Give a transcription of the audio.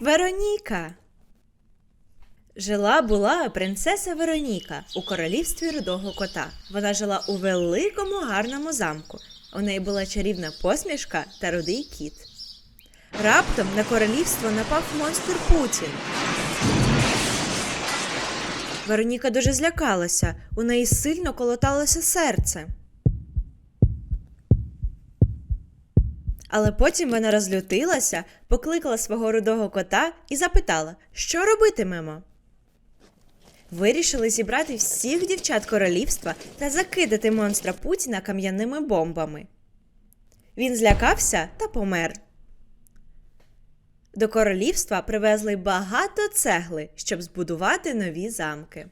Вероніка. Жила була принцеса Вероніка у королівстві рудого кота. Вона жила у великому гарному замку. У неї була чарівна посмішка та рудий кіт. Раптом на королівство напав монстр Путін. Вероніка дуже злякалася, у неї сильно колоталося серце. Але потім вона розлютилася, покликала свого рудого кота і запитала, що робитимемо. Вирішили зібрати всіх дівчат королівства та закидати монстра Путіна кам'яними бомбами. Він злякався та помер. До королівства привезли багато цегли, щоб збудувати нові замки.